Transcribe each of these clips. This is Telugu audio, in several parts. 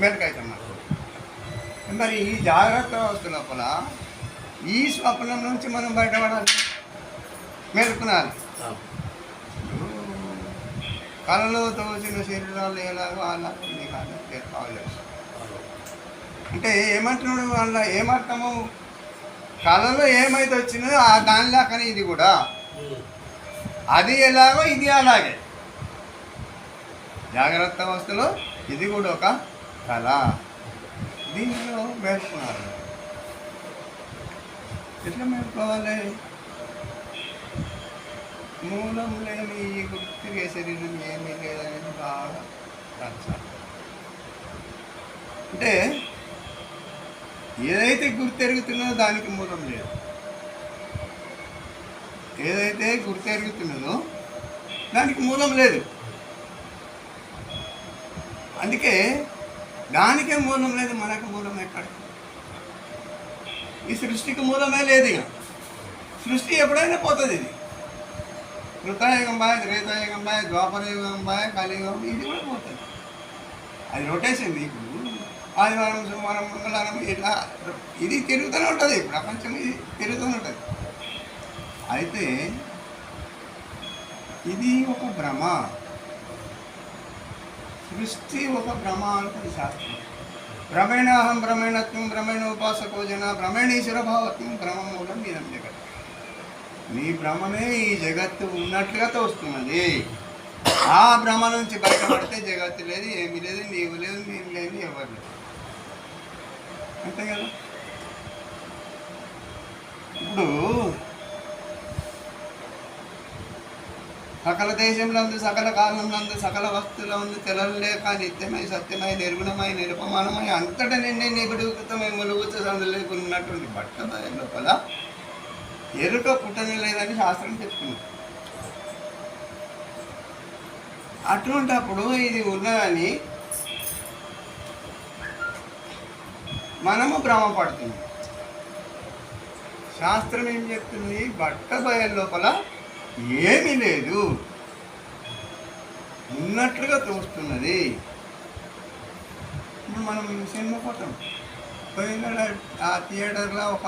మనకు మరి ఈ జాగ్రత్త అవస్థ లోపల ఈ స్వప్నం నుంచి మనం బయటపడాలి. మేలుకునాలి. కళలో తోచిన శరీరాలు ఎలాగో అలాగో నీకు అన్నీ కావాలి అంటే ఏమంటున్నాడు వాళ్ళ ఏమర్థము? కళలో ఏమైతే వచ్చిందో ఆ దానిలాగానే ఇది కూడా. అది ఎలాగో ఇది అలాగే. జాగ్రత్త అవస్థలో ఇది కూడా ఒక కళ దీనిలో మేల్కొన్నారు ఎట్లా మేల్కోవాలి మూలం లేని ఈ గుర్తుగా శరీరం ఏమీ లేదనేది బాగా నచ్చాలి. అంటే ఏదైతే గుర్తెరుగుతున్నదో దానికి మూలం లేదు. ఏదైతే గుర్తెరుగుతున్నదో దానికి మూలం లేదు. అందుకే దానికే మూలం లేదు మనకు మూలం ఎక్కడ? ఈ సృష్టికి మూలమే లేదు ఇక. సృష్టి ఎప్పుడైనా పోతుంది ఇది. కృతయుగం బాయ్ త్రేతాయుగం బాయ్ ద్వాపరయుగం బాయ్ కలియుగం ఇది కూడా పోతుంది. అది రొటేషన్ ఇప్పుడు ఆదివారం సోమవారం మంగళవారం ఇట్లా ఇది తిరుగుతూనే ఉంటుంది. ప్రపంచం ఇది తిరుగుతూనే ఉంటుంది. అయితే ఇది ఒక భ్రమ. సృష్టి ఒక భ్రమ శాస్త్రం. భ్రమేణాహం భ్రమేణత్వం భ్రమేణ ఉపాసకో జన భ్రమేణీశ్వర భావత్వం భ్రమ మూలం మీరం జగత్. నీ భ్రమమే ఈ జగత్తు ఉన్నట్లుగా తోస్తున్నది. ఆ భ్రమ నుంచి బయటపడితే జగత్తు లేదు ఏమి లేదు నీవు లేదు నీవు లేదు ఎవరు లేదు అంతే కదా? ఇప్పుడు సకల దేశంలందు సకల కాలంలందు సకల వస్తువులందు తెలలేక నిత్యమై సత్యమై నిర్గుణమై నిరుపమానమై అంతటా నిన్నే నిగుడుగుతమై ములుగుతూ సందులేకున్నటువంటి బట్ట లోపల ఎరుక పుట్టని లేదని శాస్త్రం చెప్తుంది. అటువంటప్పుడు ఇది ఉన్నదని మనము భ్రమపడుతుంది శాస్త్రం ఏం చెప్తుంది? బట్ట బయలు లోపల ఏమీ లేదు. ఉన్నట్లుగా తోస్తున్నది. ఇప్పుడు మనం సినిమా పోతాం. పోయిన ఆ థియేటర్లో ఒక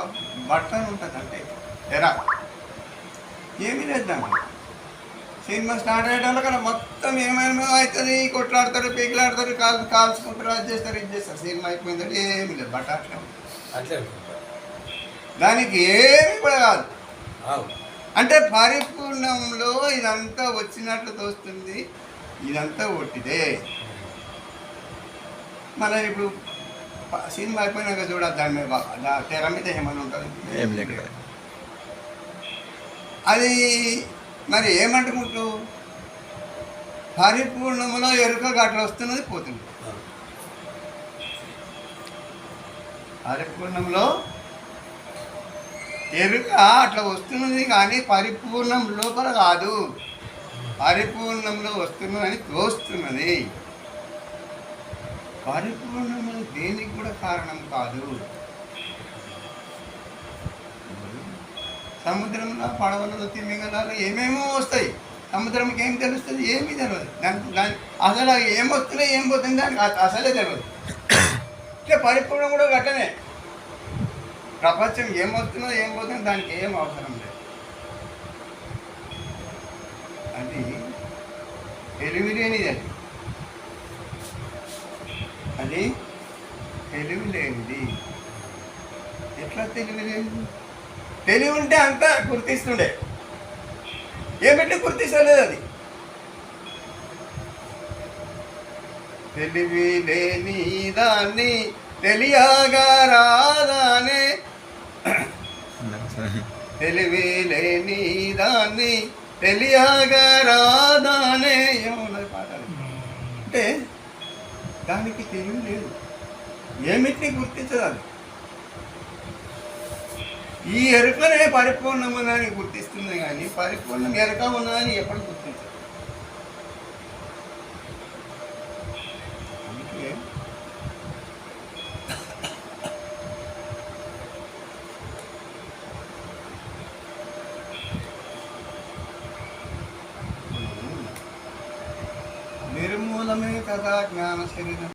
బట్టన్ ఉంటుంది అంటే ఎరా. ఏమీ లేదు సినిమా స్టార్ట్ అయ్యేటప్పుడు కదా మొత్తం ఏమైనా అవుతుంది కొట్లాడతారు పీకులాడతారు కాల్ కాల్చుకుంటారు అది చేస్తారు ఇది చేస్తారు. సినిమా అయిపోయిందంటే ఏమీ లేదు బట్ట అట్లా. అట్లే దానికి ఏమీ కూడా కాదు. అంటే పరిపూర్ణంలో ఇదంతా వచ్చినట్లు తోస్తుంది. ఇదంతా ఒట్టిదే. మన ఇప్పుడు సినిమా అయిపోయినాక చూడాలి దాని మీద తెర మీద ఏమైనా ఉంటుంది. అది మరి ఏమంటుకుంటూ? పరిపూర్ణములో ఎరుక అట్లా వస్తున్నది పోతుంది. పరిపూర్ణంలో ఎరుక అట్లా వస్తున్నది కానీ పరిపూర్ణం లోపల కాదు. పరిపూర్ణంలో వస్తున్నదని తోస్తున్నది. పరిపూర్ణము దేనికి కూడా కారణం కాదు. సముద్రంలో పడవలలో తిమింగలాలు ఏమేమో వస్తాయి. సముద్రంకి ఏం తెలుస్తుంది? ఏమీ తెలియదు దానికి దాని అసలు ఏం వస్తున్నాయి ఏం పోతుంది దానికి అస- అసలే తెలియదు అంటే పరిపూర్ణం కూడా గట్టనే ప్రపంచం ఏం వస్తుందో ఏం పోతుందో దానికి ఏం అవసరం లేదు. అది తెలివిలేనిది అది. అది తెలివి లేనిది ఎట్లా తెలివి లేనిది తెలివి ఉంటే అంతా గుర్తిస్తుండే. ఏమిటి గుర్తిస్తలేదు అది. తెలివి లేని దాన్ని తెలియగా రాదానే తెలివి లేని దాన్ని తెలియగా రాదానే ఏమున్నది పాటలు అంటే దానికి తెలివి లేదు. ఏమిటి గుర్తించదు ఈ ఎరుకనే పరిపూర్ణం ఉన్నదని గుర్తిస్తుంది కానీ పరిపూర్ణం ఎరుక ఉన్నదని ఎప్పుడు గుర్తించదు అందుకే నిర్మూలమే కదా జ్ఞాన శరీరం